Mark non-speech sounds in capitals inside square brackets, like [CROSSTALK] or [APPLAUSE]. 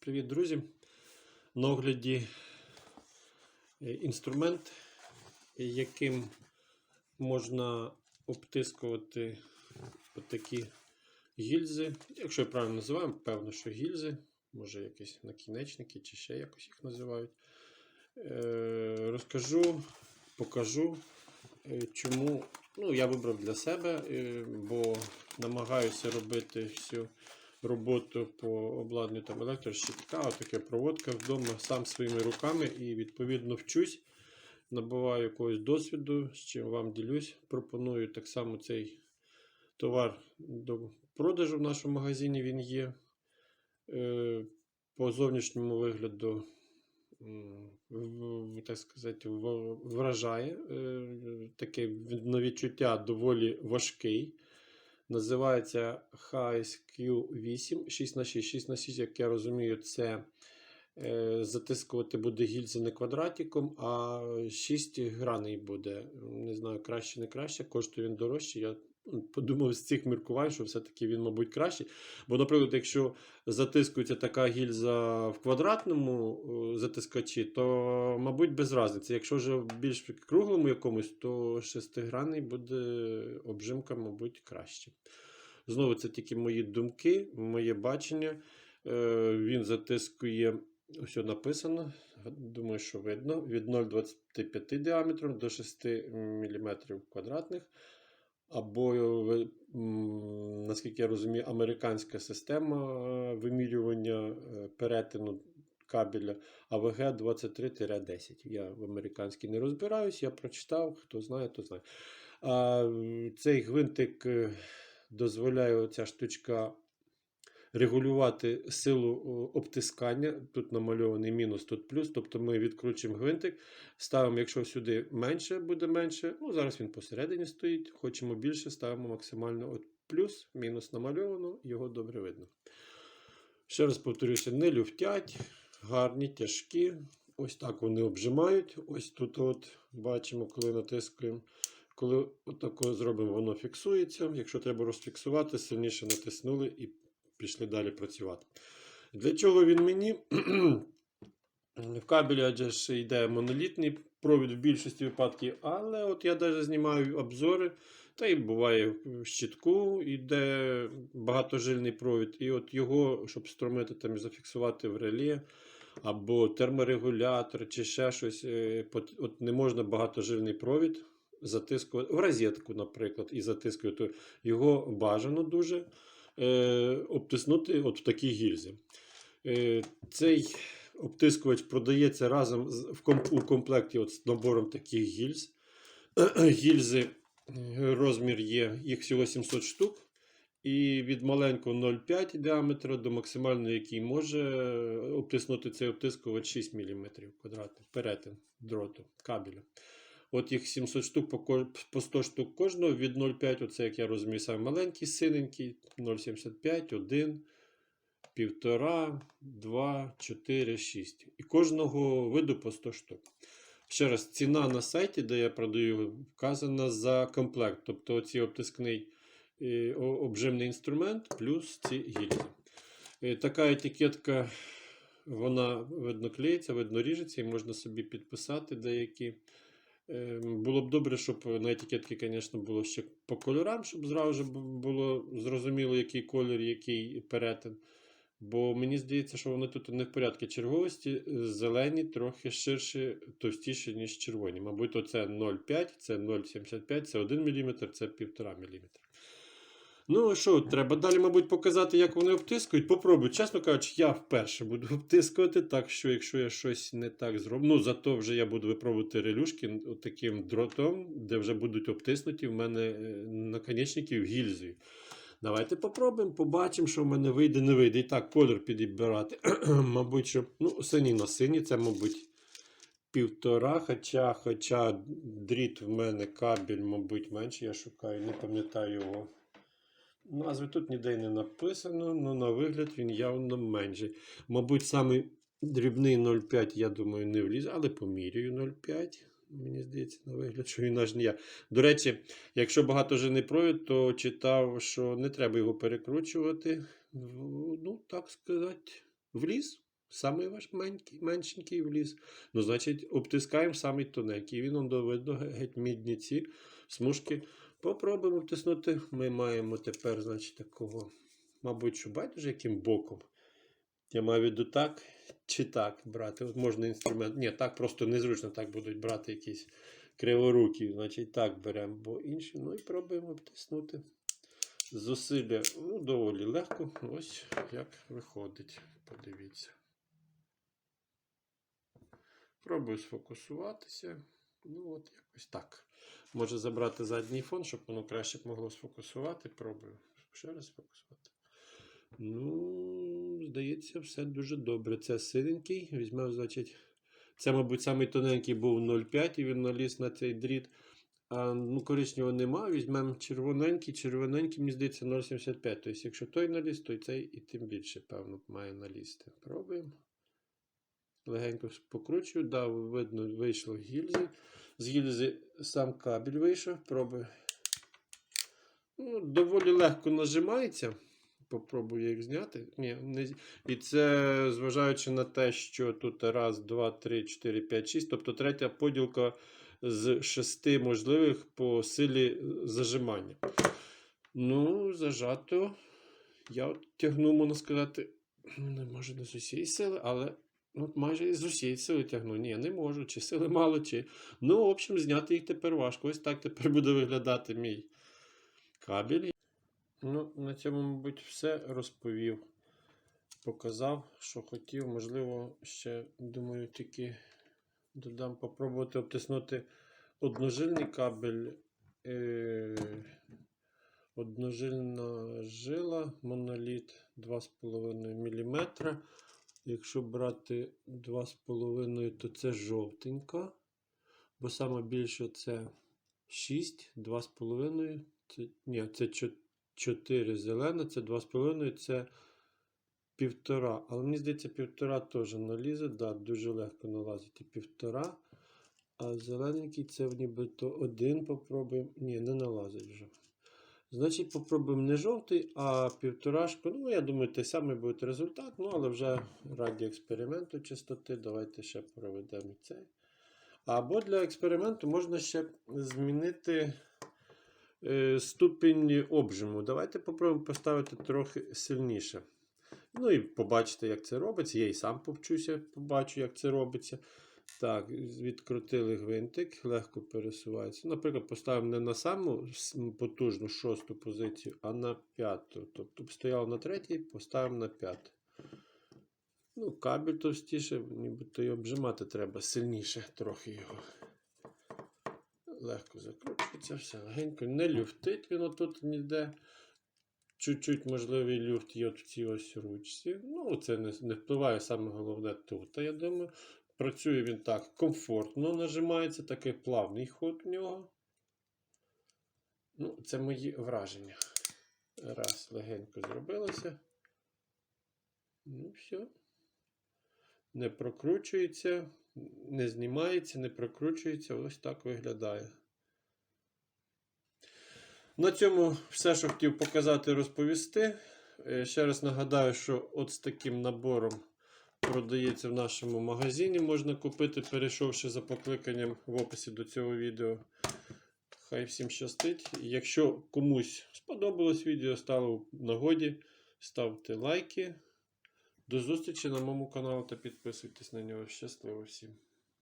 Привіт, друзі! На огляді е, інструмент, яким можна обтискувати отакі гільзи. Якщо я правильно називаю, певно, що гільзи, може якісь накінечники чи ще якось їх називають. Е, Розкажу, покажу, е, чому ну, я вибрав для себе, бо намагаюся робити всю роботу по обладнанню там електрощитка, таке проводка вдома сам своїми руками і відповідно вчусь, набуваю якогось досвіду, з чим вам ділюсь. Пропоную так само цей товар до продажу в нашому магазині він є. Е, По зовнішньому вигляду, так сказати, вражає. Е, Таке відчуття доволі важкий. Називається HSQ8 6х6. 6х6, як я розумію, це е, затискувати буде гільзи не квадратиком, а 6 граней буде. Не знаю, краще, не краще. Коштує він дорожче. Я подумав з цих міркувань, що все-таки він, мабуть, кращий. Бо, наприклад, якщо затискується така гільза в квадратному е, затискачі, то, мабуть, без різниці. Якщо вже в більш круглому якомусь, то шестигранний буде обжимка, мабуть, краще. Знову це тільки мої думки, моє бачення. Е, Він затискує, ось написано, думаю, що видно, від 0,25 діаметром до 6 мм квадратних. Або, наскільки я розумію, американська система е, вимірювання е, перетину кабеля АВГ 23-10. Я в американській не розбираюсь, я прочитав, хто знає, то знає. А цей гвинтик е, дозволяє оця штучка регулювати силу обтискання. Тут намальований мінус, тут плюс. Тобто ми відкручуємо гвинтик, ставимо, якщо сюди менше буде менше. Ну, зараз він посередині стоїть. Хочемо більше, ставимо максимально от плюс, мінус намальовано, його добре видно. Ще раз повторюся, не люфтять, гарні, тяжкі. Ось так вони обжимають. Ось тут от бачимо, коли натискуємо. Коли отако зробимо, воно фіксується. Якщо треба розфіксувати, сильніше натиснули і пішли далі працювати. Для чого він мені? [CLEARS THROAT] В кабелі адже ж йде монолітний провід в більшості випадків, але от я навіть знімаю обзори, та й буває в щитку йде багатожильний провід. І от його, щоб струмити там зафіксувати в реле, або терморегулятор, чи ще щось, е, от не можна багатожильний провід затискувати в розетку, наприклад, і затискувати. Його бажано дуже обтиснути от в такі гільзи. Е, цей обтискувач продається разом у комплекті от з набором таких гільз. [CLEARS THROAT] Гільзи е, розмір є, їх всього 700 штук. І від маленького 0,5 діаметра до максимального, який може е, обтиснути цей обтискувач 6 мм квадратних перетин дроту кабеля. От їх 700 штук по, 100 штук кожного від 0,5, оце, як я розумію, саме маленький, синенький, 0,75, 1, 1,5, 2, 4, 6. І кожного виду по 100 штук. Ще раз, ціна на сайті, де я продаю, вказана за комплект. Тобто оці обтискний е, обжимний інструмент плюс ці гільзи. Е, Така етикетка, вона видно клеїться, видно ріжеться, і можна собі підписати деякі. Е, Було б добре, щоб на етикетці, звісно, було ще по кольорам, щоб зразу було зрозуміло, який колір, який перетин. Бо мені здається, що вони тут не в порядку черговості. Зелені трохи ширші, товстіші, ніж червоні. Мабуть, це 0,5, це 0,75, це 1 мм, це 1,5 мм. Ну, що, треба далі, мабуть, показати, як вони обтискують. Попробую. Чесно кажучи, я вперше буду [LAUGHS] обтискувати, так що, якщо я щось не так зроблю, ну зато вже я буду випробувати релюшки таким дротом, де вже будуть обтиснуті в мене е, наконечники в гільзі. Давайте попробуємо, побачимо, що в мене вийде, не вийде. І так, колір підібрати. [CLEARS THROAT] мабуть, що ну, синій на синій, це, мабуть, півтора, хоча, хоча дріт в мене кабель, мабуть, менше. Я шукаю, не пам'ятаю його. Назви тут ніде не написано, але на вигляд він явно менший. Мабуть, саме дрібний 0,5, я думаю, не вліз, але поміряю 0,5. Мені здається, на вигляд, що він аж не я. До речі, якщо багатожильний провід, то читав, що не треба його перекручувати. Ну, так сказати, вліз. Самий ваш менький, меншенький вліз. Ну, значить, обтискаємо самий тоненький. Він он до геть мідні ці смужки. Попробуємо втиснути. Ми маємо тепер, значить, такого, мабуть, що байдуже яким боком. Я маю в виду так чи так брати. От можна інструмент. Ні, так просто незручно так будуть брати якісь криворукі. Значить, так беремо, бо інші. Ну і пробуємо втиснути. Зусилля ну, доволі легко. Ось як виходить. Подивіться. Пробую сфокусуватися. Ну, от якось так. Може забрати задній фон, щоб воно краще б могло сфокусувати. Пробую. Ще раз сфокусувати. Ну, здається, все дуже добре. Це синенький. Візьмемо, значить. Це, мабуть, самий тоненький був 0,5 і він наліз на цей дріт. А ну, коричневого нема. Візьмемо червоненький. Червоненький, мені здається, 0,75. Тобто, якщо той наліз, то цей і тим більше, певно, має налізти. Пробуємо. Легенько покручую. Да, видно, вийшло гільзи. З гільзи сам кабель вийшов. Пробую. Ну, доволі легко нажимається. Попробую їх зняти. Ні, не... І це зважаючи на те, що тут раз, два, три, чотири, п'ять, шість. Тобто третя поділка з шести можливих по силі е, зажимання. Ну, зажато. Я тягну, можна сказати, не може не з усієї сили, але ну, майже з усієї сили тягну. Ні, не можу. Чи сили мало, чи. Ну, в общем, зняти їх тепер важко. Ось так тепер [LAUGHS] буде виглядати мій кабель. Ну, на цьому, мабуть, все розповів. Показав, що хотів. Можливо, ще, думаю, тільки додам попробувати обтиснути одножильний кабель. Е- одножильна жила, моноліт 2,5 мм. Якщо брати 2,5, то це жовтенька. Бо саме більше це 6, 2,5. Це, ні, це 4 зелена, це 2,5, це півтора. Але мені здається, півтора теж налізе. Да, дуже легко налазити півтора. А зелененький це нібито один попробуємо. Ні, не налазить вже. Значить, попробуємо не жовтий, а півторашку. Ну, я думаю, той самий буде результат. Ну, але вже раді експерименту чистоти. Давайте ще проведемо цей. Або для експерименту можна ще змінити е, ступінь обжиму. Давайте попробуємо поставити трохи сильніше. Ну і побачите, як це робиться. Я і сам повчуся, побачу, як це робиться. Так, відкрутили гвинтик, легко пересувається. Наприклад, поставимо не на саму потужну шосту позицію, а на п'яту. Тобто стояло на третій, поставимо на п'яту. Ну, кабель товстіше, нібито і обжимати треба сильніше трохи його. Легко закручується, все легенько. Не люфтить він отут ніде. Чуть-чуть можливий люфт є от в цій ось ручці. Ну, це не, не впливає саме головне тут. Я думаю, працює він так комфортно нажимається, такий плавний ход в нього. Ну, це мої враження. Раз, легенько зробилося. Ну, все. Не прокручується, не знімається, не прокручується. Ось так виглядає. На цьому все, що хотів показати, розповісти. Е, Ще раз нагадаю, що от з таким набором продається в нашому магазині. Можна купити, перейшовши за покликанням в описі до цього відео. Хай всім щастить. Якщо комусь сподобалось відео, стало в нагоді, ставте лайки. До зустрічі на моєму каналі та підписуйтесь на нього. Щасливо всім!